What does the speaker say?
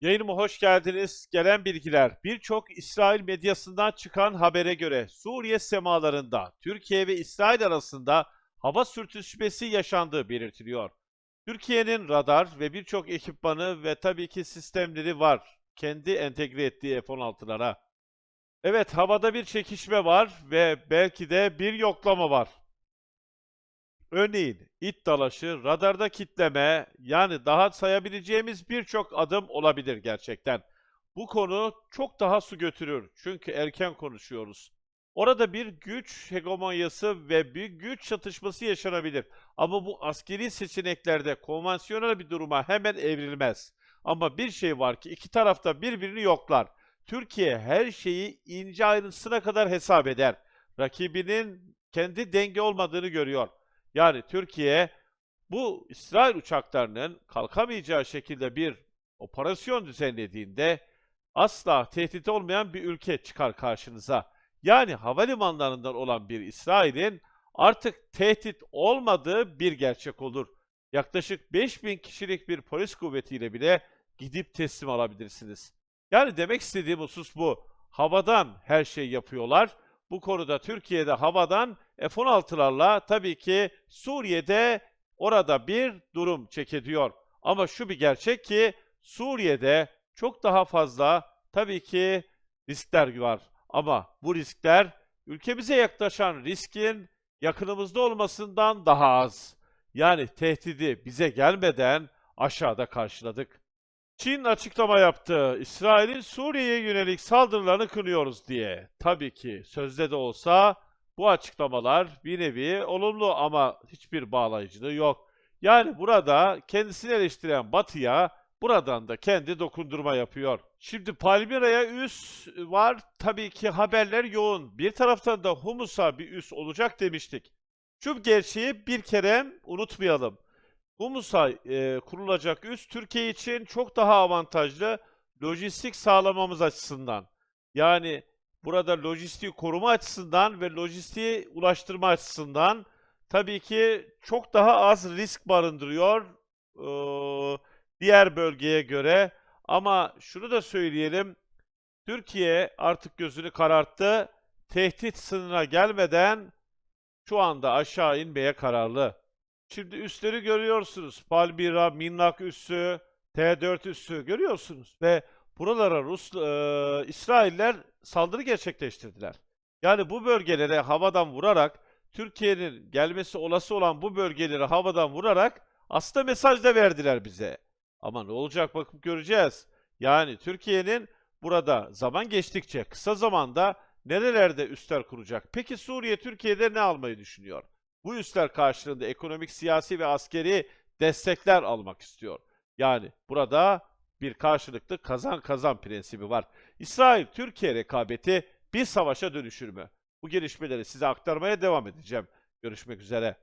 Yayınıma hoş geldiniz. Gelen bilgiler birçok İsrail medyasından çıkan habere göre Suriye semalarında Türkiye ve İsrail arasında hava sürtüşmesi yaşandığı belirtiliyor. Türkiye'nin radar ve birçok ekipmanı ve tabii ki sistemleri var. Kendi entegre ettiği F-16'lara. Evet havada bir çekişme var ve belki de bir yoklama var. Örneğin it dalaşı, radarda kitleme yani daha sayabileceğimiz birçok adım olabilir gerçekten. Bu konu çok daha su götürür çünkü erken konuşuyoruz. Orada bir güç hegemonyası ve bir güç çatışması yaşanabilir. Ama bu askeri seçeneklerde konvansiyonel bir duruma hemen evrilmez. Ama bir şey var ki iki tarafta birbirini yoklar. Türkiye her şeyi ince ayrıntısına kadar hesap eder. Rakibinin kendi denge olmadığını görüyor. Yani Türkiye bu İsrail uçaklarının kalkamayacağı şekilde bir operasyon düzenlediğinde asla tehdit olmayan bir ülke çıkar karşınıza. Yani havalimanlarından olan bir İsrail'in artık tehdit olmadığı bir gerçek olur. Yaklaşık 5000 kişilik bir polis kuvvetiyle bile gidip teslim alabilirsiniz. Yani demek istediğim husus bu. Havadan her şey yapıyorlar. Bu konuda Türkiye'de havadan F-16'larla tabii ki Suriye'de orada bir durum çek ediyor. Ama şu bir gerçek ki Suriye'de çok daha fazla tabii ki riskler var. Ama bu riskler ülkemize yaklaşan riskin yakınımızda olmasından daha az. Yani tehdidi bize gelmeden aşağıda karşıladık. Çin açıklama yaptı. İsrail'in Suriye'ye yönelik saldırılarını kınıyoruz diye. Tabii ki sözde de olsa bu açıklamalar bir nevi olumlu ama hiçbir bağlayıcılığı yok. Yani burada kendisini eleştiren Batı'ya buradan da kendi dokundurma yapıyor. Şimdi Palmira'ya üs var. Tabii ki haberler yoğun. Bir taraftan da Humus'a bir üs olacak demiştik. Şu gerçeği bir kere unutmayalım. Humus'a e, kurulacak üs Türkiye için çok daha avantajlı lojistik sağlamamız açısından. Yani burada lojistiği koruma açısından ve lojistiği ulaştırma açısından tabii ki çok daha az risk barındırıyor eee, diğer bölgeye göre. Ama şunu da söyleyelim, Türkiye artık gözünü kararttı. Tehdit sınırına gelmeden şu anda aşağı inmeye kararlı. Şimdi üsleri görüyorsunuz. Palmyra, Minnak üssü, T4 üssü görüyorsunuz. Ve buralara Rus, eee, İsrailler saldırı gerçekleştirdiler. Yani bu bölgelere havadan vurarak, Türkiye'nin gelmesi olası olan bu bölgeleri havadan vurarak aslında mesaj da verdiler bize. Ama ne olacak bakıp göreceğiz. Yani Türkiye'nin burada zaman geçtikçe kısa zamanda nerelerde üsler kuracak? Peki Suriye Türkiye'de ne almayı düşünüyor? Bu üsler karşılığında ekonomik, siyasi ve askeri destekler almak istiyor. Yani burada bir karşılıklı kazan kazan prensibi var. İsrail-Türkiye rekabeti bir savaşa dönüşür mü? Bu gelişmeleri size aktarmaya devam edeceğim. Görüşmek üzere.